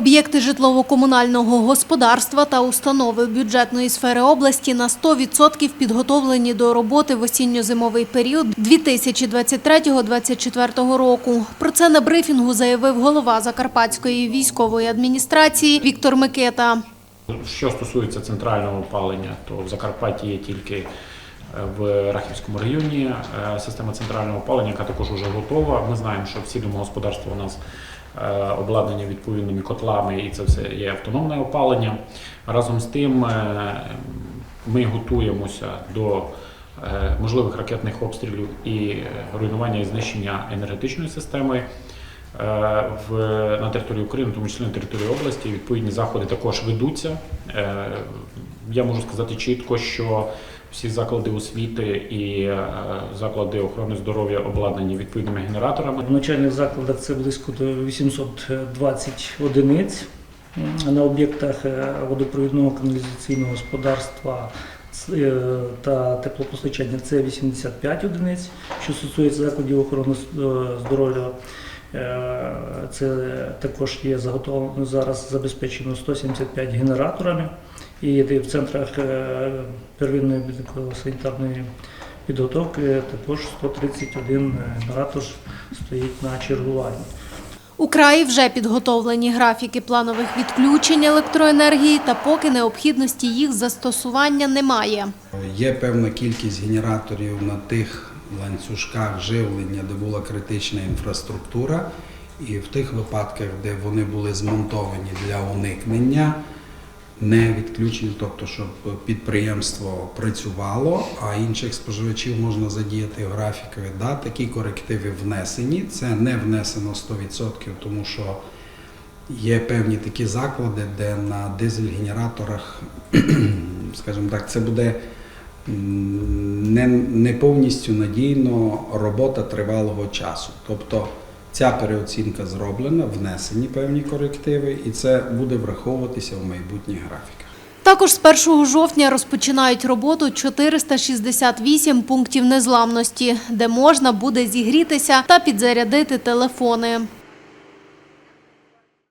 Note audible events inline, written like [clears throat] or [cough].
Об'єкти житлово-комунального господарства та установи бюджетної сфери області на 100% підготовлені до роботи в осінньо-зимовий період 2023-2024 року. Про це на брифінгу заявив голова Закарпатської військової адміністрації Віктор Микета. Що стосується центрального опалення, то в Закарпатті є тільки е, в Рахівському районі е, система центрального опалення, яка також вже готова. Ми знаємо, що всі домогосподарства у нас е, обладнані відповідними котлами, і це все є автономне опалення. Разом з тим е, ми готуємося до е, можливих ракетних обстрілів і руйнування і знищення енергетичної системи. В, на території України, тому числі на території області, відповідні заходи також ведуться. Я можу сказати чітко, що всі заклади освіти і е, заклади охорони здоров'я обладнані відповідними генераторами. В навчальних закладах це близько 820 одиниць. На об'єктах е, водопровідного каналізаційного господарства е, та теплопостачання це 85 одиниць. Що стосується закладів охорони здоров'я, це також є заготовлено зараз забезпечено 175 генераторами. І в центрах е, первинної медико-санітарної підготовки також 131 генератор стоїть на чергуванні. У краї вже підготовлені графіки планових відключень електроенергії, та поки необхідності їх застосування немає. Є певна кількість генераторів на тих ланцюжках живлення, де була критична інфраструктура, і в тих випадках, де вони були змонтовані для уникнення не відключення, тобто щоб підприємство працювало, а інших споживачів можна задіяти графікові. Да, такі корективи внесені. Це не внесено 100%, тому що Є певні такі заклади, де на дизель-генераторах, [clears throat] скажімо так, це буде не, не повністю надійно робота тривалого часу. Тобто ця переоцінка зроблена, внесені певні корективи, і це буде враховуватися в майбутніх графіках. Також з 1 жовтня розпочинають роботу 468 пунктів незламності, де можна буде зігрітися та підзарядити телефони.